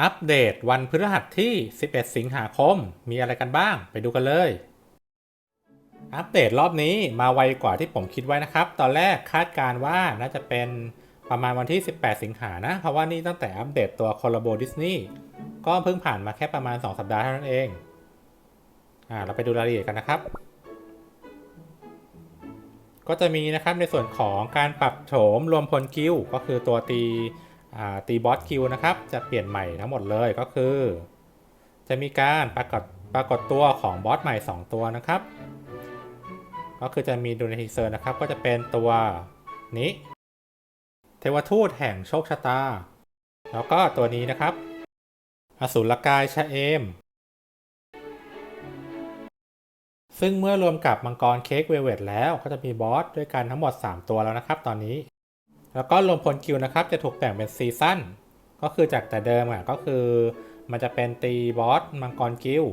อัปเดตวันพฤหัสที่ 11 สิงหาคม มีอะไรกันบ้าง ไปดูกันเลย อัปเดตรอบนี้มาไวกว่าที่ผมคิดไว้นะครับ ตอนแรกคาดการณ์ว่าน่าจะเป็นประมาณวันที่ 18 สิงหานะ เพราะว่านี่ตั้งแต่อัปเดตตัวคอลลาโบดิสนีย์ก็เพิ่งผ่านมาแค่ประมาณ 2 สัปดาห์เท่านั้นเอง อ่า เราไปดูรายละเอียดกันนะครับ ก็จะมีนะครับในส่วนของการปรับโฉมรวมพลกิลก็คือตัวตี ตีบอสกิลนะครับ จะเปลี่ยนใหม่ทั้งหมดเลยก็คือ จะมีการปรากฏปรากฏตัวของบอสใหม่ 2 ตัวนะครับ ก็คือจะมีดูในทีเซอร์นะครับ ก็จะเป็นตัวนี้ เทวทูตแห่งโชคชะตา แล้วก็ตัวนี้นะครับ อสูรกายชะเอม ซึ่งเมื่อรวมกับมังกรเค้กเวเวตแล้วก็จะมีบอสด้วยกันทั้งหมด 3 ตัวแล้วนะครับ ตอนนี้ แล้วก็รวมพลคิวนะครับจะถูกแบ่งเป็นซีซั่นก็คือจากแต่เดิมอะก็คือมันจะเป็นตีบอสมังกรกิล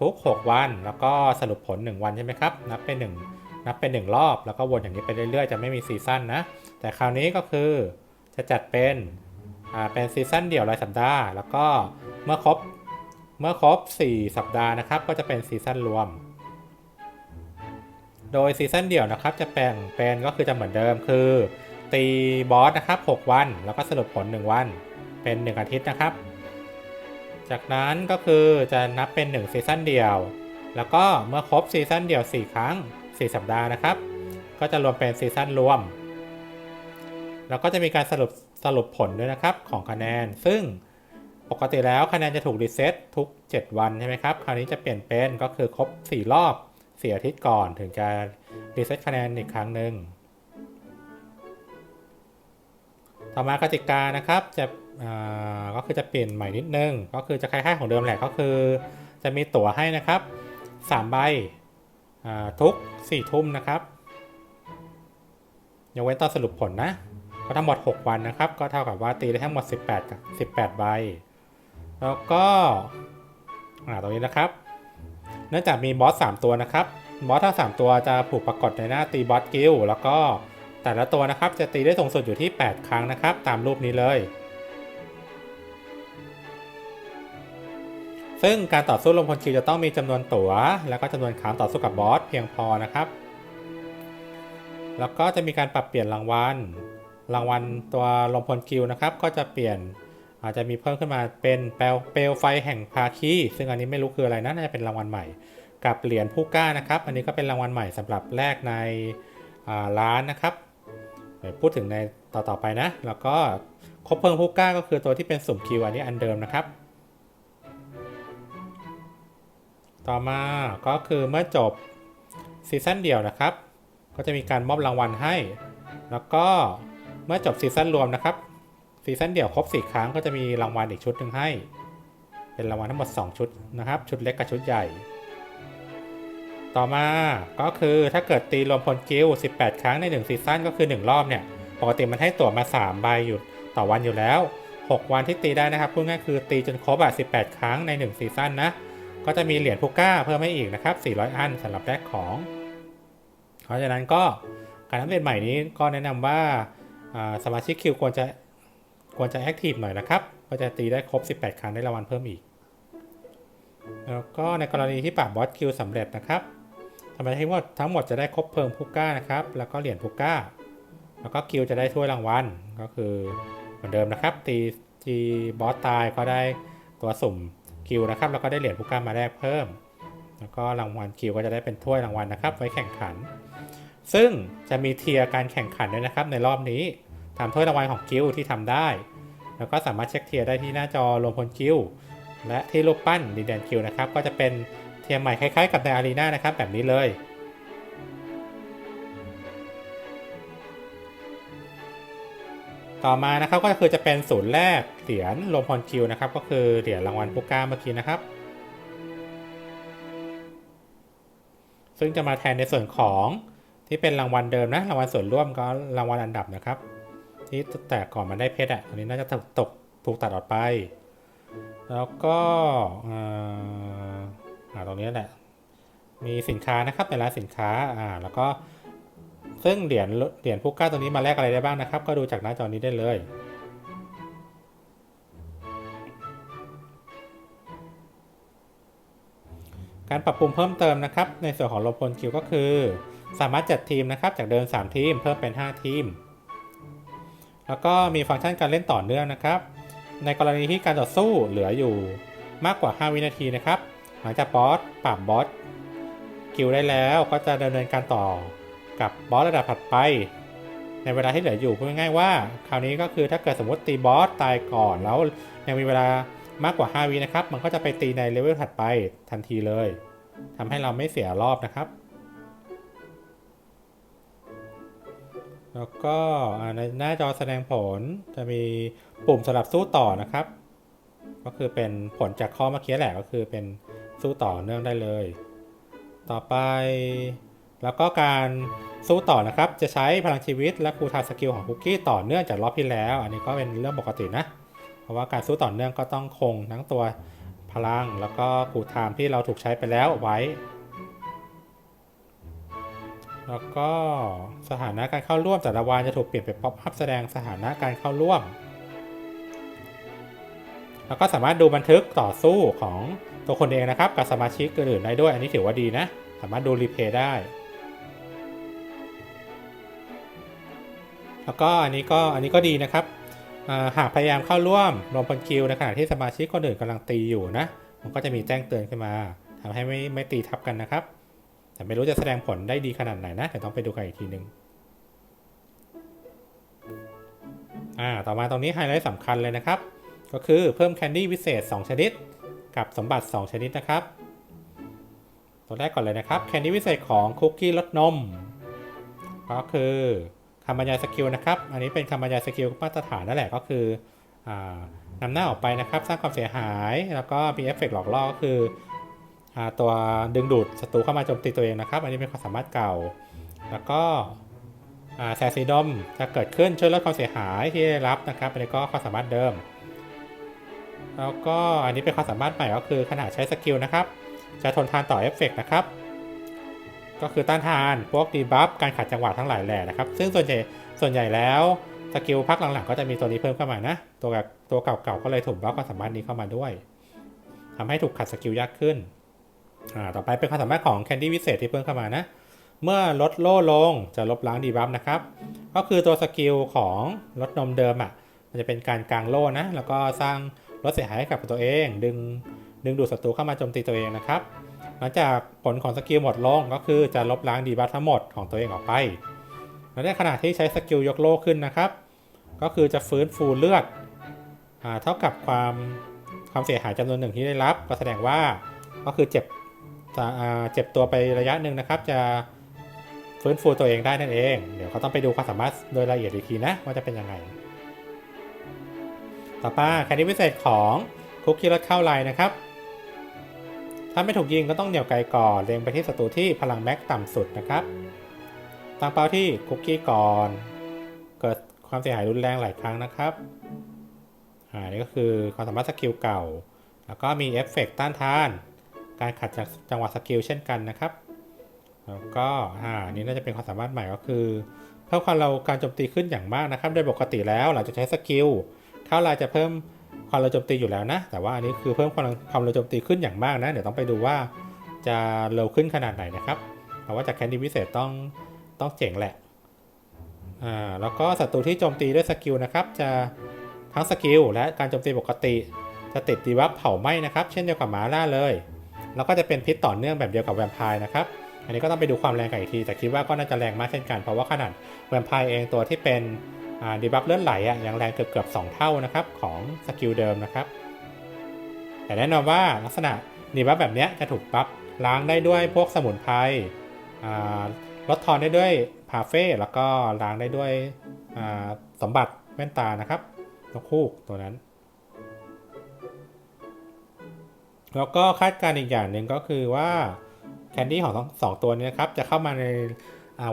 ทุก 6 วัน แล้วก็สรุปผล 1 วันใช่ไหมครับ นับเป็น1นับเป็น 1 รอบ แล้วก็วนอย่างนี้ไปเรื่อยๆ จะไม่มีซีซั่นนะ แต่คราวนี้ก็คือจะจัดเป็นอ่าเป็นซีซั่นเดี่ยวรายสัปดาห์ แล้วก็เมื่อครบเมื่อครบ 4 สัปดาห์นะครับ ก็จะเป็นซีซั่นรวม โดยซีซั่นเดี่ยวนะครับจะแบ่งเป็นก็คือจะเหมือนเดิมคือ ตีบอสนะครับ 6 วัน แล้วก็สรุปผล 1 วัน เป็น 1 อาทิตย์นะครับ จากนั้นก็คือจะนับเป็น 1 ซีซั่นเดียว แล้วก็เมื่อครบซีซั่นเดียว 4 ครั้ง 4 สัปดาห์นะครับ ก็จะรวมเป็นซีซั่นรวม แล้วก็จะมีการสรุปสรุปผลด้วยนะครับของคะแนน ซึ่งปกติแล้วคะแนนจะถูกรีเซ็ตทุก 7 วันใช่ไหมครับ คราวนี้จะเปลี่ยนเป็นก็คือครบ 4 รอบ 4 อาทิตย์ก่อน ถึงจะรีเซ็ตคะแนนอีกครั้งหนึ่ง ต่อมากติกานะครับจะก็คือจะเปลี่ยนใหม่นิดนึง ก็คือจะคล้ายๆของเดิมแหละก็คือ จะมีตั๋วให้นะครับ3ใบทุก 4 ทุ่มนะครับยกเว้นตอนสรุปผลนะก็ทั้งหมด 6 วันนะครับ ก็เท่ากับว่าตีได้ทั้งหมด 18 กับ 18 ใบ แล้วก็ตรงนี้นะครับ เนื่องจากมีบอส 3 ตัวนะครับ บอสทั้ง 3 ตัวจะผูกปรากฏในหน้าตีบอสกิลแล้วก็ แต่ละตัวนะครับจะตีได้สูงสุดอยู่ที่ 8 ครั้งนะครับ ตามรูปนี้เลย ซึ่งการต่อสู้ลงพลคิวจะต้องมีจำนวนตั๋ว แล้วก็จำนวนครั้งต่อสู้กับบอสเพียงพอนะครับ แล้วก็จะมีการปรับเปลี่ยนรางวัล รางวัลตัวลงพลคิวนะครับ ก็จะเปลี่ยนอาจจะมีเพิ่มขึ้นมาเป็นเปลวไฟแห่งภาคีซึ่งอันนี้ไม่รู้คืออะไรนะน่าจะเป็นรางวัลใหม่ กับเหรียญผู้กล้านะครับ อันนี้ก็เป็นรางวัลใหม่สำหรับแลกในร้านนะครับ ดี๋ยวพูดถึงในต่อๆไปนะ แล้วก็คบเพลิงผู้กล้าก็คือตัวที่เป็นสุ่มคิวอันนี้อันเดิมนะครับ ต่อมาก็คือเมื่อจบซีซั่นเดียวนะครับ ก็จะมีการมอบรางวัลให้ แล้วก็เมื่อจบซีซั่นรวมนะครับซีซั่นเดี่ยวครบ 4 ครั้งก็จะมีรางวัลอีกชุดหนึ่งให้ เป็นรางวัลทั้งหมด 2 ชุดนะครับ ชุดเล็กกับชุดใหญ่ ต่อมาก็คือถ้าเกิดตีรวมพลกิล18 ครั้งใน 1 ซีซั่นก็คือ 1 รอบเนี่ย ปกติมันให้ตั๋วมา 3 ใบอยู่ต่อวันอยู่แล้ว 6 วันที่ตีได้นะครับพูดง่ายคือตีจนครบอะ18 ครั้งใน 1 ซีซั่นนะ ก็จะมีเหรียญพูก้าเพิ่มให้อีกนะครับ 400 อันสำหรับแลกของ เพราะฉะนั้นก็การอัปเดตใหม่นี้ก็แนะนำว่าอ่าสมาชิกคิวควรจะควรจะแอคทีฟหน่อยนะครับ ก็จะตีได้ครบ 18 ครั้งได้รางวัลเพิ่มอีก แล้วก็ในกรณีที่ปราบบอสคิวสำเร็จนะครับ ทำไมทั้งหมดทั้งหมดจะได้ครบเพลิงพูก้านะครับ แล้วก็เหรียญพูก้า แล้วก็คิวจะได้ถ้วยรางวัล ก็คือเหมือนเดิมนะครับ ตีจีบอสตายก็ได้ตัวสุ่มคิวนะครับ แล้วก็ได้เหรียญพูก้ามาแลกเพิ่ม แล้วก็รางวัลคิวก็จะได้เป็นถ้วยรางวัลนะครับ ไว้แข่งขัน ซึ่งจะมีเทียร์การแข่งขันด้วยนะครับ ในรอบนี้ทำถ้วยรางวัลของกิลด์ที่ทำได้ แล้วก็สามารถเช็คเทียร์ได้ที่หน้าจอรวมพลกิลด์และที่รูปปั้นดินแดนกิลด์นะครับ ก็จะเป็น เทียร์ใหม่คล้ายๆกับในอารีนานะครับแบบนี้เลย ต่อมานะครับก็คือจะเป็นศูนย์แรกเหรียญรวมพลคิวนะครับก็คือเหรียญรางวัลพุก้าเมื่อกี้นะครับ ซึ่งจะมาแทนในส่วนของที่เป็นรางวัลเดิมนะรางวัลส่วนร่วมก็รางวัลอันดับนะครับ ที่แต่ก่อนมันได้เพชรอะอันนี้น่าจะตกตกถูกตัดออกไป แล้วก็าตรงนี้แหละ มีสินค้านะครับเป็นร้านสินค้าอ่าแล้วก็ซึ่งเหรียญเหรียญพุก้าตัวนี้มาแลกอะไรได้บ้างนะครับ ก็ดูจากหน้าจอนี้ได้เลยการปรับปรุงเพิ่มเติมนะครับ ในส่วนของลมพลคิวก็คือ สามารถจัดทีมนะครับ จากเดิม 3 ทีมเพิ่มเป็น 5 ทีม แล้วก็มีฟังก์ชันการเล่นต่อเนื่องนะครับ ในกรณีที่การต่อสู้เหลืออยู่มากกว่า 5 วินาทีนะครับ หลังจากบอสปราบบอสคิวได้แล้วก็จะดำเนินการต่อกับบอสระดับถัดไป ในเวลาที่เหลืออยู่พูดง่ายๆว่า คราวนี้ก็คือถ้าเกิดสมมติตีบอสตายก่อนแล้วยังมีเวลามากกว่า 5วินะครับ มันก็จะไปตีในเลเวลถัดไปทันทีเลยทำให้เราไม่เสียรอบนะครับ แล้วก็ในหน้าจอแสดงผลจะมีปุ่มสำหรับสู้ต่อนะครับ ก็คือเป็นผลจากข้อเมื่อกี้แหละก็คือเป็น สู้ต่อเนื่องได้เลย ต่อไป แล้วก็การสู้ต่อนะครับ จะใช้พลังชีวิตและคูทาสกิลของคุกกี้ต่อเนื่องจากรอบที่แล้ว อันนี้ก็เป็นเรื่องปกตินะ เพราะว่าการสู้ต่อเนื่องก็ต้องคงทั้งตัวพลังแล้วก็คูทามที่เราถูกใช้ไปแล้วไว้ แล้วก็สถานะการเข้าร่วมแต่ละวันจะถูกเปลี่ยนเป็นป๊อปอัพแสดงสถานะการเข้าร่วม แล้วก็สามารถดูบันทึกต่อสู้ของตัวคนเองนะครับ กับสมาชิกอื่นได้ด้วย อันนี้ถือว่าดีนะ สามารถดูรีเพย์ได้ แล้วก็อันนี้ก็อันนี้ก็ดีนะครับหากพยายามเข้าร่วมรวมพลคิวในขณะที่สมาชิกคนอื่นกำลังตีอยู่นะ มันก็จะมีแจ้งเตือนขึ้นมาทำให้ไม่ไม่ตีทับกันนะครับ แต่ไม่รู้จะแสดงผลได้ดีขนาดไหนนะเดี๋ยวต้องไปดูกันอีกทีหนึ่งอ่าต่อมาตรงนี้ไฮไลท์สำคัญเลยนะครับ ก็คือเพิ่มแคนดี้วิเศษ 2 ชนิด กับสมบัติ 2 ชนิดนะครับ ตัวแรกก่อนเลยนะครับแคนดี้วิเศษของคุกกี้รสนม ก็คือคำบรรยายสกิลนะครับ อันนี้เป็นคำบรรยายสกิลมาตรฐานนั่นแหละก็คืออนำหน้าออกไปนะครับ สร้างความเสียหายแล้วก็มีเอฟเฟกต์หลอกล่อก็คืออตัวดึงดูดศัตรูเข้ามาโจมตีตัวเองนะครับ อันนี้เป็นความสามารถเก่า แล้วก็แสงสีดมจะเกิดขึ้นช่วยลดความเสียหายที่ได้รับนะครับอันนี้ก็ความสามารถเดิม แล้วก็อันนี้เป็นความสามารถใหม่ก็คือขณะใช้สกิลนะครับ จะทนทานต่อเอฟเฟกต์นะครับ ก็คือต้านทานพวกดีบัฟการขัดจังหวะทั้งหลายแหล่นะครับ ซึ่งส่วนใหญ่ส่วนใหญ่แล้วสกิลพักหลังๆ ก็จะมีตัวนี้เพิ่มเข้ามานะ ตัวตัวเก่าๆก็เลยถูกบัฟความสามารถนี้เข้ามาด้วยทำให้ถูกขัดสกิลยากขึ้นอ่าต่อไปเป็นความสามารถของแคนดี้วิเศษที่เพิ่มเข้ามานะ เมื่อลดโล่ลงจะลบล้างดีบัฟนะครับ ก็คือตัวสกิลของลดนมเดิมอะ มันจะเป็นการกางโล่นะ แล้วก็สร้าง ลดเสียหายให้กับตัวเอง ดึงดึงดูดศัตรูเข้ามาโจมตีตัวเองนะครับ หลังจากผลของสกิลหมดลงก็คือจะลบล้างดีบัฟทั้งหมดของตัวเองออกไป และในขณะที่ใช้สกิลยกโลขึ้นนะครับ ก็คือจะฟื้นฟูเลือดเท่ากับความความเสียหายจำนวนหนึ่งที่ได้รับ ก็แสดงว่าก็คือเจ็บเจ็บตัวไประยะหนึ่งนะครับ จะฟื้นฟูตัวเองได้นั่นเอง เดี๋ยวเขาต้องไปดูความสามารถโดยละเอียดอีกทีนะว่าจะเป็นยังไง ต่อไปแคดีพิเศษของคุกกี้รถเข้าไลน์นะครับ ถ้าไม่ถูกยิงก็ต้องเหนี่ยวไกลก่อนเล็งไปที่ศัตรูที่พลังแม็กต่ำสุดนะครับตั้งเป้าที่คุกกี้ก่อน เกิดความเสียหายรุนแรงหลายครั้งนะครับอ่านี่ก็คือความสามารถสกิลเก่า แล้วก็มีเอฟเฟกต์ต้านทาน การขัดจากจังหวะสกิลเช่นกันนะครับ แล้วก็อ่านี่น่าจะเป็นความสามารถใหม่ก็คือเพิ่มความเร็วการโจมตีขึ้นอย่างมากนะครับ โดยปกติแล้วหลังจากใช้สกิล เข้าลายจะเพิ่มความเร็วโจมตีอยู่แล้วนะ แต่ว่าอันนี้คือเพิ่มความความเร็วโจมตีขึ้นอย่างมากนะ เดี๋ยวต้องไปดูว่าจะเร็วขึ้นขนาดไหนนะครับเพราะว่าจากแคนดี้พิเศษต้องต้องเจ๋งแหละอ่าแล้วก็ศัตรูที่โจมตีด้วยสกิลนะครับ จะทั้งสกิลและการโจมตีปกติ จะติดดีบัฟเผาไหม้นะครับ เช่นเดียวกับหมาล่าเลย แล้วก็จะเป็นพิษต่อเนื่องแบบเดียวกับแวมไพร์นะครับอันนี้ก็ต้องไปดูความแรงกันอีกที แต่คิดว่าก็น่าจะแรงมากเช่นกัน เพราะว่าขนาดแวมไพร์เองตัวที่เป็น ดีบัฟเลือดไหลอะยังแรงเกือบเกือบสองเท่านะครับของสกิลเดิมนะครับ แต่แน่นอนว่าลักษณะดีบัฟแบบนี้จะถูกบัฟล้างได้ด้วยพวกสมุนไพรลดทอนได้ด้วยพาเฟ่แล้วก็ล้างได้ด้วยสมบัติแว่นตานะครับนกคู่ตัวนั้น แล้วก็คาดการณ์อีกอย่างหนึ่งก็คือว่าแคนดี้ของทั้งสองตัวนี้นะครับจะเข้ามาใน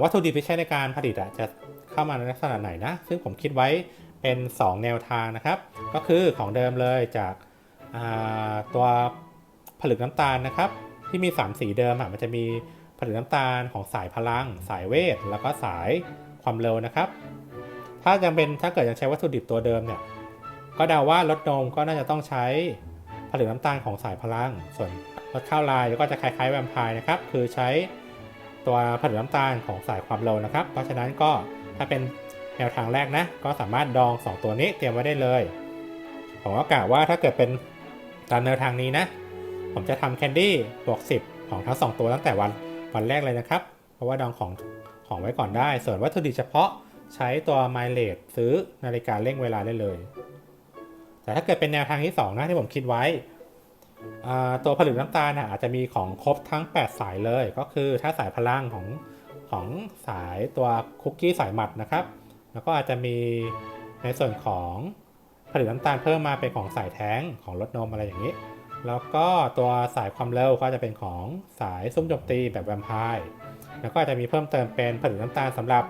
วัตถุดิบที่ใช้ในการผลิตจะ เข้ามาในลักษณะไหนนะ ซึ่งผมคิดไว้เป็น 2 แนวทางนะครับ ก็คือของเดิมเลยจากาตัวผลึกน้ำตาลนะครับ ที่มี 3 สีเดิมอะมันจะมีผลึกน้ำตาลของสายพลัง สายเวท แล้วก็สายความเร็วนะครับ ถ้ายังเป็นถ้าเกิดยังใช้วัตถุดิบตัวเดิมเนี่ยก็เดาว่าลดนมก็น่าจะต้องใช้ผลิตน้ำตาลของสายพลัง ส่วนรสข้าวลายก็จะคล้ายๆแวมไพร์นะครับ คือใช้ตัวผลิตน้ำตาลของสายความเร็วนะครับ เพราะฉะนั้นก็ ถ้าเป็นแนวทางแรกนะ ก็สามารถดอง 2 ตัวนี้เตรียมไว้ได้เลย ผมก็กะว่าถ้าเกิดเป็นตามแนวทางนี้นะ ผมจะทำแคนดี้บวก10 ของทั้ง 2 ตัวตั้งแต่วันวันแรกเลยนะครับ เพราะว่าดองของของไว้ก่อนได้ ส่วนวัตถุดิบเฉพาะใช้ตัว m i l e ซื้อนาฬิกาเร่งเวลาได้เลย แต่ถ้าเกิดเป็นแนวทางที่ 2 นะที่ผมคิดไว้อ่าตัวผลิตน้ำตาลนะอาจจะมีของครบทั้ง 8 สายเลย ก็คือถ้าสายพลังของ ของสายตัวคุกกี้สายหมัดนะครับ แล้วก็อาจจะมีในส่วนของผลิตน้ำตาลเพิ่มมาเป็นของสายแท้งของรถนมอะไรอย่างนี้ แล้วก็ตัวสายความเร็วก็จะเป็นของสายซุ้มโจมตีแบบแวมไพร์แล้วก็อาจจะมีเพิ่มเติมเป็นผลิตน้ำตาลสำหรับ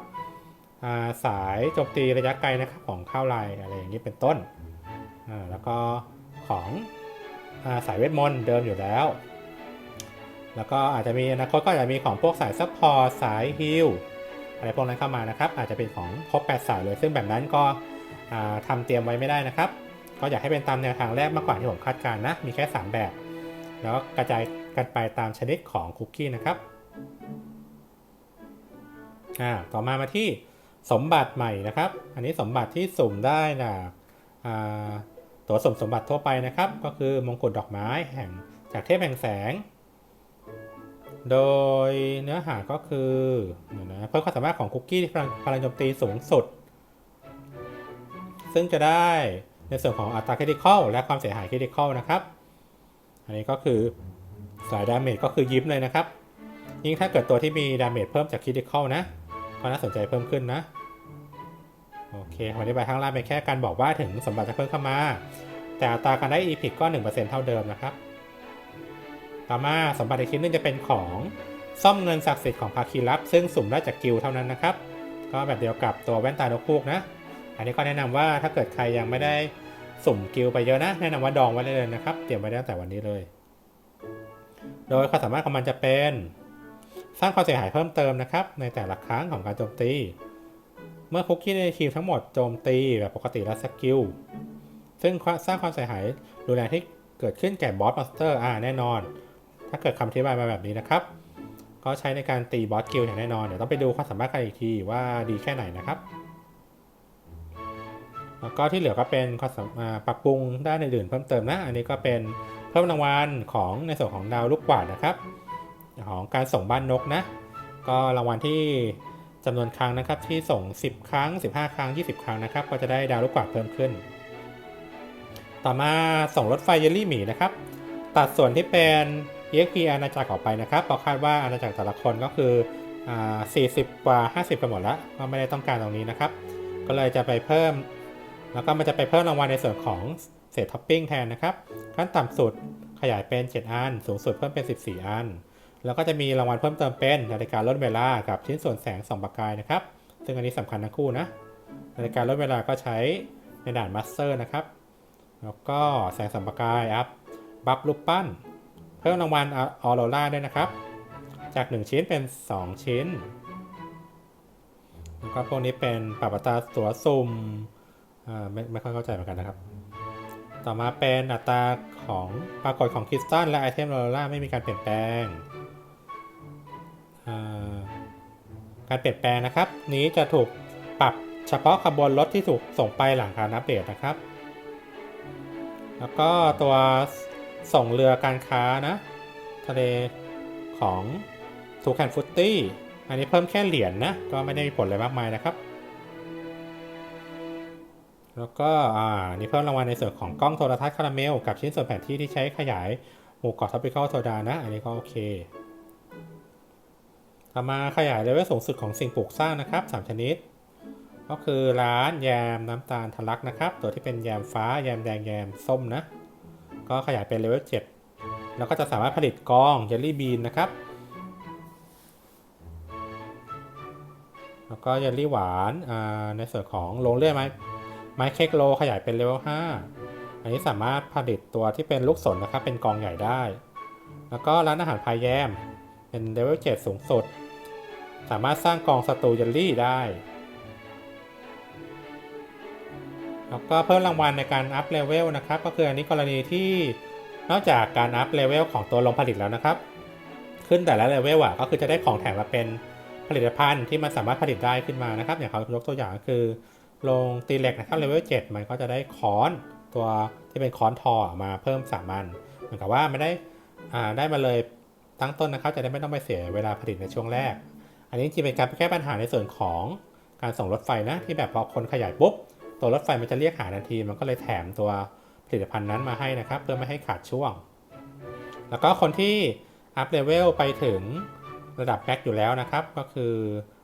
าสายโจมตีระยะไกลนะครับของข้าวลายอะไรอย่างนี้เป็นต้น แล้วก็ของอาสายเวทมนต์เดิมอยู่แล้ว แล้วก็อาจจะมีอนาคตก็อาจจะมีของพวกสายซัพพอร์ตสายฮิลอะไรพวกนั้นเข้ามานะครับ อาจจะเป็นของครบ8สายเลย ซึ่งแบบนั้นก็อ่าทำเตรียมไว้ไม่ได้นะครับ ก็อยากให้เป็นตามแนวทางแรกมากกว่าที่ผมคาดการณ์นะ มีแค่ 3 แบบ แล้วกระจายกันไปตามชนิดของคุกกี้นะครับอ่าต่อมามาที่สมบัติใหม่นะครับ อันนี้สมบัติที่สุ่มได้นะอ่าตัวสมสมบัติทั่วไปนะครับ ก็คือมงกุฎดอกไม้แห่งจากเทพแห่งแสง โดยเนื้อหาก็คือเดี๋ยวนะเพิ่มความสามารถของคุกกี้ที่พลังพลังโจมตีสูงสุด ซึ่งจะได้ในส่วนของอัตราคริติคอลและความเสียหายคริติคอลนะครับ อันนี้ก็คือสายดาเมจก็คือยิ้มเลยนะครับ ยิ่งถ้าเกิดตัวที่มีดาเมจเพิ่มจากคริติคอลนะก็น่าสนใจเพิ่มขึ้นนะ โอเคผมอธิบายข้างล่างเป็นแค่การบอกว่าถึงสมบัติจะเพิ่มเข้ามา แต่อัตราการได้ e p i c ก็ 1%เท่าเดิมนะครับ ต่อมาสมบัติอีกชิ้นนึงจะเป็นของซ่อมเงินศักดิ์สิทธิ์ของภาคีลับ ซึ่งสุ่มได้จากกิลเท่านั้นนะครับ ก็แบบเดียวกับตัวแว่นตานกคูกนะ อันนี้ก็แนะนำว่าถ้าเกิดใครยังไม่ได้สุ่มกิลไปเยอะนะ แนะนำว่าดองไว้เลยนะครับ เตรียมไว้ได้ตั้งแต่วันนี้เลย โดยความสามารถของมันจะเป็น สร้างความเสียหายเพิ่มเติมนะครับ ในแต่ละครั้งของการโจมตี เมื่อคุกกี้ในทีมทั้งหมดโจมตีแบบปกติและสกิล ซึ่งสร้างความเสียหายรุนแรงที่เกิดขึ้นแก่บอสมอนสเตอร์อ่าแน่นอน ถ้าเกิดคำอธิบายมาแบบนี้นะครับ ก็ใช้ในการตีบอสกิลอย่างแน่นอน เดี๋ยวต้องไปดูความสามารถกันอีกทีว่าดีแค่ไหนนะครับ แล้วก็ที่เหลือก็เป็นความสามารถปรับปรุงด้านอื่นๆเพิ่มเติมนะ อันนี้ก็เป็นเพิ่มรางวัลของในส่วนของดาวลูกกวาดนะครับ ของการส่งบ้านนกนะ ก็รางวัลที่จำนวนครั้งนะครับที่ส่ง 10 ครั้ง 15 ครั้ง 20 ครั้งนะครับ ก็จะได้ดาวลูกกวาดเพิ่มขึ้น ต่อมาส่งรถไฟเยลลี่หมีนะครับ ตัดส่วนที่เป็น EXP อาณาจักรออกไปนะครับเพราะคาดว่าอาณาจักรแต่ละคนก็คืออ่า40 กว่า 50 กันหมดแล้วก็ไม่ได้ต้องการตรงนี้นะครับ ก็เลยจะไปเพิ่ม แล้วก็มันจะไปเพิ่มรางวัลในส่วนของเศษท็อปปิ้งแทนนะครับ ขั้นต่ำสุดขยายเป็น 7 อัน สูงสุดเพิ่มเป็น 14 อัน แล้วก็จะมีรางวัลเพิ่มเติมเป็นนาฬิกาลดเวลากับชิ้นส่วนแสงส่องประกายนะครับ ซึ่งอันนี้สำคัญทั้งคู่นะ นาฬิกาลดเวลาก็ใช้ในด่านมาสเตอร์นะครับ แล้วก็แสงส่องประกายอัพบัฟรูปปั้น เพิ่มรางวัลออโรราด้วยนะครับ จาก 1 ชิ้นเป็น 2 ชิ้นแล้วก็พวกนี้เป็นปรับอัตราตัวซุ่มไม่ไม่ค่อยเข้าใจเหมือนกันนะครับ ต่อมาเป็นอัตราของปรากฏของคริสตัลและไอเทมออโรราไม่มีการเปลี่ยนแปลง การเปลี่ยนแปลงนะครับ นี้จะถูกปรับเฉพาะขบวนรถที่ถูกส่งไปหลังการอัปเดตนะครับ แล้วก็ตัว ส่งเรือการค้านะ ทะเลของทูแคนฟุตตี้อันนี้เพิ่มแค่เหรียญนนะ ก็ไม่ได้มีผลอะไรมากมายนะครับ แล้วก็อ่านี่เพิ่มรางวัลในส่วนของกล้องโทรทัศน์คาราเมล กับชิ้นส่วนแผนที่ที่ใช้ขยายหมู่เกาะทับปิคอลโซดานะ อันนี้ก็โอเคต่อมาขยายเลเวลสูงสุดของสิ่งปลูกสร้างนะครับ 3 ชนิด ก็คือร้านแยมน้ำตาลทะลักนะครับ ตัวที่เป็นแยมฟ้า แยมแดง แยมส้มนะ ก็ขยายเป็นเลเวล7แล้วก็จะสามารถผลิตกองเยลลี่บีนนะครับ แล้วก็เยลลี่หวานในส่วนของโรงเลื่อยไม้ไม้เค้กโลขยายเป็นเลเวล5อันนี้สามารถผลิตตัวที่เป็นลูกสนนะครับ เป็นกองใหญ่ได้ แล้วก็ร้านอาหารพายแยมเป็นเลเวล7สูงสุด สามารถสร้างกองสตูเยลลี่ได้ แล้วก็เพิ่มรางวัลในการอัพเลเวลนะครับ ก็คืออันนี้กรณีที่นอกจากการอัพเลเวลของตัวลงผลิตแล้วนะครับ ขึ้นแต่ละเลเวลอะก็คือจะได้ของแถมมาเป็นผลิตภัณฑ์ที่มันสามารถผลิตได้ขึ้นมานะครับ อย่างเขายกตัวอย่างก็คือลงตีเหล็กนะครับเลเวล7มันก็จะได้ค้อนตัวที่เป็นค้อนทอมาเพิ่ม3อันเหมือนกับว่าไม่ได้อ่าได้มาเลยตั้งต้นนะครับ จะได้ไม่ต้องไปเสียเวลาผลิตในช่วงแรก อันนี้จริงเป็นการแก้ปัญหาในส่วนของการส่งรถไฟนะที่แบบพอคนขยายปุ๊บ ตัวรถไฟมันจะเรียกหาทันที มันก็เลยแถมตัวผลิตภัณฑ์นั้นมาให้นะครับ เพื่อไม่ให้ขาดช่วง แล้วก็คนที่อัพเลเวลไปถึงระดับแม็กอยู่แล้วนะครับ ก็คือ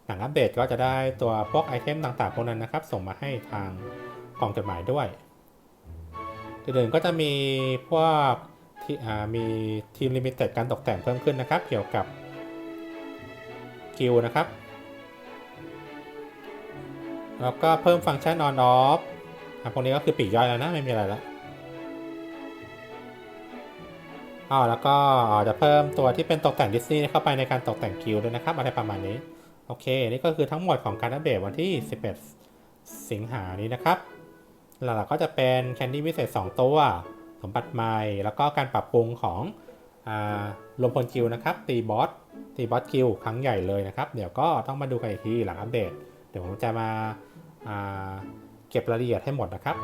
หลังอัปเดตก็จะได้ตัวพวกไอเทมต่างๆพวกนั้นนะครับ ส่งมาให้ทางกล่องจดหมายด้วยอื่นๆก็จะมีพวกที่มีทีมลิมิเต็ดการตกแต่งเพิ่มขึ้นนะครับ เกี่ยวกับกิลนะครับ แล้วก็เพิ่มฟังก์ชัน on off อะพวกนี้ก็คือปีกย่อยแล้วนะ ไม่มีอะไรแล้วอ๋อแล้วก็จะเพิ่มตัวที่เป็นตกแต่งดิสนีย์เข้าไปในการตกแต่งกิลด์ด้วยนะครับ อะไรประมาณนี้ โอเค นี่ก็คือทั้งหมดของการอัปเดตวันที่ 11 สิงหานี้นะครับ หลักๆก็จะเป็นแคนดี้พิเศษ 2 ตัว สมบัติใหม่ แล้วก็การปรับปรุงของอ่ารวมพลกิลด์นะครับ ตีบอส ตีบอสกิลด์ครั้งใหญ่เลยนะครับ เดี๋ยวก็ต้องมาดูกันอีกทีหลังอัปเดต เดี๋ยวผมจะมา เก็บรายละเอียดให้หมดนะครับ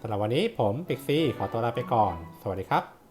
สำหรับวันนี้ผมปิกซี่ขอตัวลาไปก่อน สวัสดีครับ